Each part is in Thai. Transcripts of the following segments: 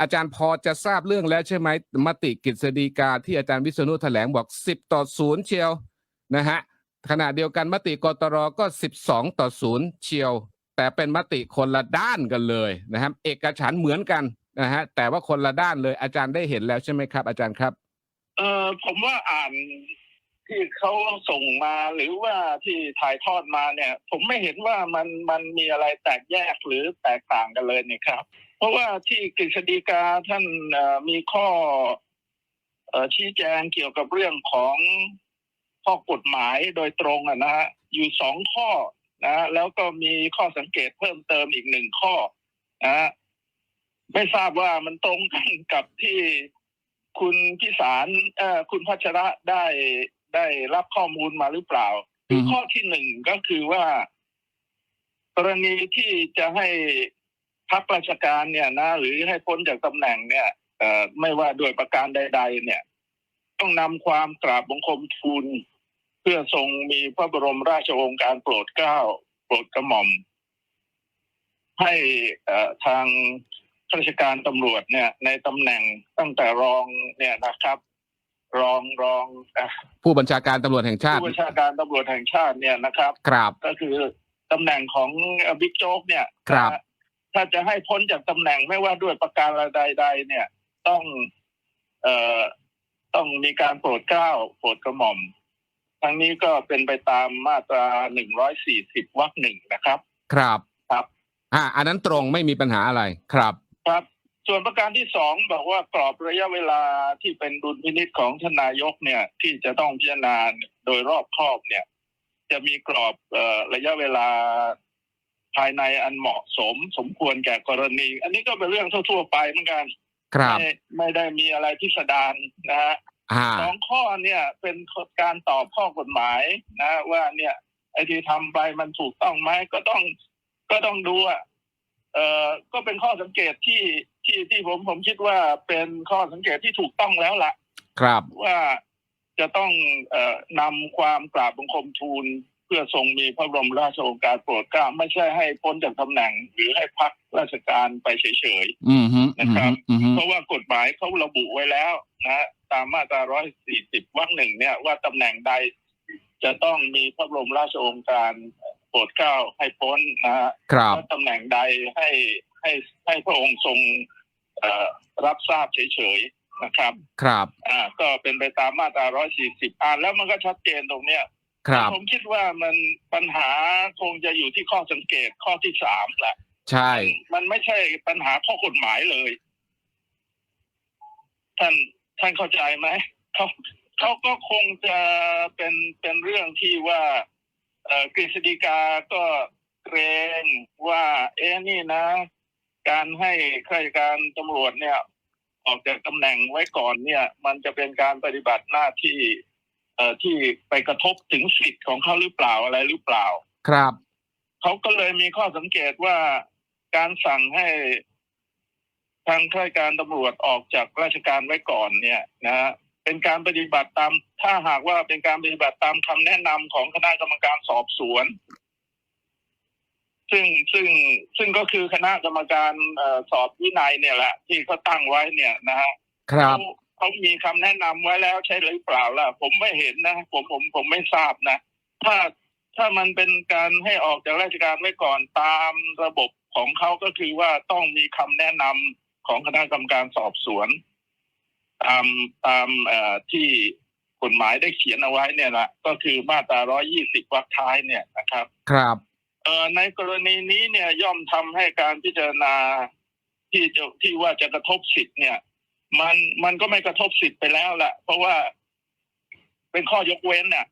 อาจารย์พอจะทราบเรื่องแล้วใช่ไหมมติกฤษฎีกาที่อาจารย์วิษณุแถลงบอก 10 ต่อ0เชียวนะฮะขณะเดียวกันมติกตรก็ 12 ต่อ0เชียว แต่เป็นมติคนละด้านกันเลยนะครับเอกฉันเหมือนกันนะฮะแต่ว่าคนละด้านเลยอาจารย์ได้เห็นแล้วใช่ไหมครับ อาจารย์ครับเออผมว่าอ่าน ที่เขาส่งมาหรือว่าที่ถ่ายทอดมาเนี่ย ผมไม่เห็นว่ามันมันมีอะไรแตกแยกหรือแตกต่างกันเลยนี่ครับ เพราะว่าที่กฤษฎีกาท่านมีข้อชี้แจงเกี่ยวกับเรื่องของข้อกฎหมายโดยตรงอะนะฮะอยู่สองข้อนะแล้วก็มีข้อสังเกตเพิ่มเติมอีกหนึ่งข้อนะฮะไม่ทราบว่ามันตรงกันกับที่คุณพิสารเอ่อคุณพัชระได้ ได้รับข้อมูลมาหรือเปล่าคือมข้อที่หนึ่งก็คือว่า กรณีที่จะให้พักราชการเนี่ยนะ หรือให้พ้นจากตำแหน่งเนี่ยเอ่อไม่ว่าด้วยประการใด ๆ เนี่ย ต้องนำความกราบบังคมทูลเพื่อทรงมีพระบรมราชโองการโปรดเกล้าโปรดกระหม่อม ให้เอ่อทางข้าราชการตำรวจเนี่ย ในตำแหน่งตั้งแต่รองเนี่ยนะครับ รองรองเอ่อผู้บัญชาการตำรวจแห่งชาติผู้บัญชาการตำรวจแห่งชาติเนี่ยนะครับครับก็คือตำแหน่งของเอ่อบิ๊กโจ๊กเนี่ยครับนะฮะถ้าจะให้พ้นจากตำแหน่งไม่ว่าด้วยประการใดๆเนี่ย ต้องเอ่อต้องมีการโปรดเกล้าโปรดกระหม่อม ทั้งนี้ก็เป็นไปตามมาตราหนึ่งร้อยสี่สิบวรรคหนึ่งนะครับ ครับครับอ่าอันนั้นตรงไม่มีปัญหาอะไรครับ ครับ ส่วนประการที่สองบอกว่ากรอบระยะเวลาที่เป็นดุลพินิจของทานนายกเนี่ยที่จะต้องพิจารณาโดยรอบคอบเนี่ย จะมีกรอบเอ่อระยะเวลาภายในอันเหมาะสม สมควรแก่กรณี อันนี้ก็เป็นเรื่องทั่ว ๆ ไปเหมือนกันครับไม่ไม่ได้มีอะไรพิสดารนะฮะอ่าสองข้อเนี่ยเป็นการตอบข้อกฎหมายนะ ว่าเนี่ยไอ้ที่ทำไปมันถูกต้องไหมก็ต้องก็ต้องดูอะเอ่อก็เป็นข้อสังเกตที่ ที่ที่ผมผมคิดว่าเป็นข้อสังเกตที่ถูกต้องแล้วล่ะ ครับว่าจะต้องเอ่อนำความกราบบังคมทูล เพื่อทรงมีพระบรมราชโองการโปรดเกล้าไม่ใช่ให้พ้นจากตำแหน่ง หรือให้พักราชการไปเฉยๆอืมฮึนะครับ อืมฮึเพราะว่ากฎหมายเขาระบุไว้แล้วนะตามมาตรา 140 วรรคหนึ่งเนี่ยว่าตำแหน่งใดจะต้องมีพระบรมราชโองการโปรดเกล้าให้พ้นนะฮะ ครับและตำแหน่งใดให้ ให้ให้พระองค์ทรงเอ่อรับทราบเฉยๆนะครับ ครับ อ่า ก็เป็นไปตามมาตรา 140 อ่านแล้วมันก็ชัดเจนตรงเนี้ยครับผมคิดว่ามันปัญหาคงจะอยู่ที่ข้อสังเกตข้อที่สามแหละใช่ มันไม่ใช่ปัญหาข้อกฎหมายเลย ท่านท่านเข้าใจไหมเขาเขาก็คงจะเป็นเป็นเรื่องที่ว่า เอ่อกฤษฎีกาก็เกรงว่า เอ๊ะนี่นะ การให้ข้าราชการตำรวจเนี่ย ออกจากตำแหน่งไว้ก่อนเนี่ย มันจะเป็นการปฏิบัติหน้าที่ เอ่อที่ไปกระทบถึงสิทธิ์ของเขาหรือเปล่าอะไรหรือเปล่า ครับเขาก็เลยมีข้อสังเกตว่าการสั่งให้ทางข้าราชการตำรวจออกจากราชการไว้ก่อนเนี่ยนะฮะเป็นการปฏิบัติตาม ถ้าหากว่าเป็นการปฏิบัติตามคำแนะนำของคณะกรรมการสอบสวน ซึ่งซึ่งซึ่งก็คือคณะกรรมการเออสอบวินัยเนี่ยแหละ ที่เขาตั้งไว้เนี่ยนะฮะครับเขาเขามีคำแนะนำไว้แล้วใช่หรือเปล่าล่ะ ผมไม่เห็นนะ ผมผมผมไม่ทราบนะ ถ้าถ้ามันเป็นการให้ออกจากราชการไว้ก่อนตามระบบของเขาก็คือว่าต้องมีคำแนะนำของคณะกรรมการสอบสวน ตามตามเอ่อที่กฎหมายได้เขียนเอาไว้เนี่ยแหละก็คือมาตรา 120 วรรคท้ายเนี่ยนะครับ ครับเอ่อ ในกรณีนี้เนี่ยย่อมทำให้การพิจารณาที่จะที่ว่าจะกระทบสิทธิ์เนี่ย มันมันก็ไม่กระทบสิทธิ์ไปแล้วแหละเพราะว่าเป็นข้อยกเว้นเนี่ย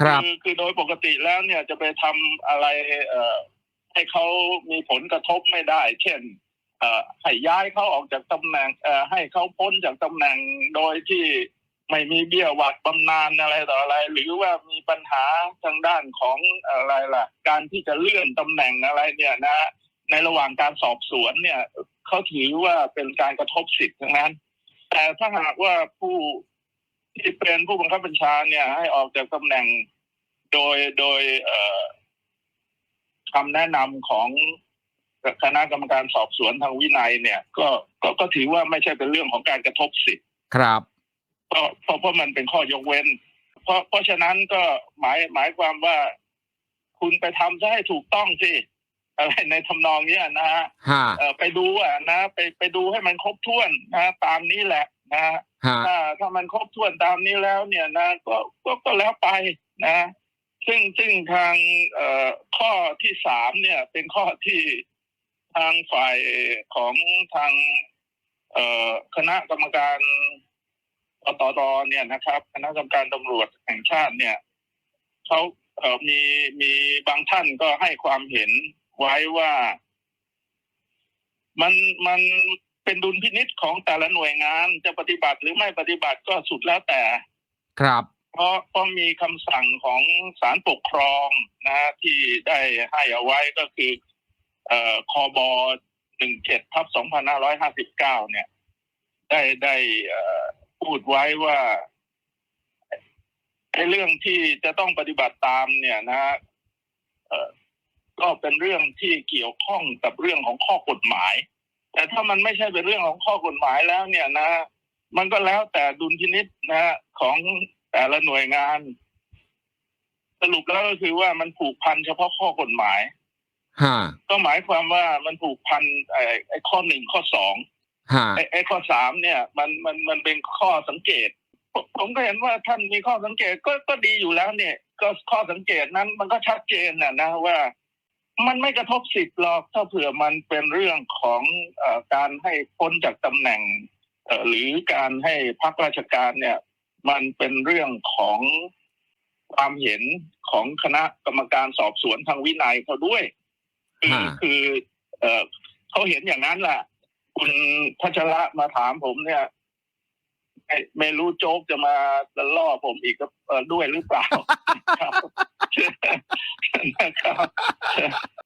ครับอคือโดยปกติแล้วเนี่ยจะไปทำอะไร เอ่อให้เขามีผลกระทบไม่ได้ เช่น เอ่อให้ย้ายเขาออกจากตำแหน่งเอ่อให้เขาพ้นจากตำแหน่งโดยที่ ไม่มีเบี้ยหวัดบำนาญอะไรต่ออะไร หรือว่ามีปัญหาทางด้านของอะไรล่ะ การที่จะเลื่อนตำแหน่งอะไรเนี่ยนะ ในระหว่างการสอบสวนเนี่ยเขาถือว่าเป็นการกระทบสิทธิ์ทั้งนั้น แต่ถ้าหากว่าผู้ที่เป็นผู้บังคับบัญชาเนี่ย ให้ออกจากตำแหน่งโดยโดยเอ่อคำแนะนำของคณะกรรมการสอบสวนทางวินัยเนี่ย ก็ก็ก็ถือว่าไม่ใช่เป็นเรื่องของการกระทบสิทธิ์ครับ เพราะเพราะเพราะมันเป็นข้อยกเว้น เพราะเพราะฉะนั้นก็หมายหมายความว่า คุณไปทำซะให้ถูกต้องสิอะไรในทำนองเนี้ยนะฮะฮะเอ่อไปดูอะนะไปไปดูให้มันครบถ้วนนะตามนี้แหละนะฮะถ้าถ้ามันครบถ้วนตามนี้แล้วเนี่ยนะก็ก็ก็แล้วไปนะ ซึ่งซึ่งทางเอ่อข้อที่สามเนี่ย เป็นข้อที่ทางฝ่ายของทาง เอ่อคณะกรรมการป ตรเนี่ยนะครับคณะกรรมการตำรวจแห่งชาติเนี่ยเขาเอ่อมีมีบางท่านก็ให้ความเห็นไว้ว่ามันมันเป็นดุลพินิษของแต่ละหน่วยงานจะปฏิบัติหรือไม่ปฏิบัติก็สุดแล้วแต่ ครับ เพราะเพราะมีคำสั่งของศาลปกครองนะฮะที่ได้ให้เอาไว้ก็คือเอ่อคอบหนึ่งเจ็ดทับสองพันห้าร้อยห้าสิบเก้าเนี่ย ได้ได้เอ่อ พูดไว้ว่าไอ้เรื่องที่จะต้องปฏิบัติตามเนี่ยนะฮะเอ่อก็เป็นเรื่องที่เกี่ยวข้องกับเรื่องของข้อกฎหมาย แต่ถ้ามันไม่ใช่เป็นเรื่องของข้อกฎหมายแล้ว เนี่ยนะ มันก็แล้วแต่ดุลพินิษนะฮะของแต่ละหน่วยงาน สรุปแล้วก็คือว่ามันผูกพันเฉพาะข้อกฎหมายฮะก็หมายความว่ามันผูกพันไอ้ไอ้ข้อหนึ่งข้อสองฮะ ไอ้ไอ้ข้อสามเนี่ยมันมันมันเป็นข้อสังเกตผมผมก็เห็นว่าท่านมีข้อสังเกตก็ก็ดีอยู่แล้วเนี่ย ก็ข้อสังเกตนั้นมันก็ชัดเจนนะนะว่า มันไม่กระทบสิทธิ์หรอกถ้าเผื่อมันเป็นเรื่องของเอ่อการให้พ้นจากตำแหน่งเอ่อหรือการให้พักราชการเนี่ย มันเป็นเรื่องของความเห็นของคณะกรรมการสอบสวนทางวินัยเขาด้วย คือฮะคือเอ่อเขาเห็นอย่างนั้นแหละ คุณพัชระมาถามผมเนี่ยไม่ไม่รู้โจ๊กจะมาล่อผมอีกด้วยหรือเปล่า ครับนะครับ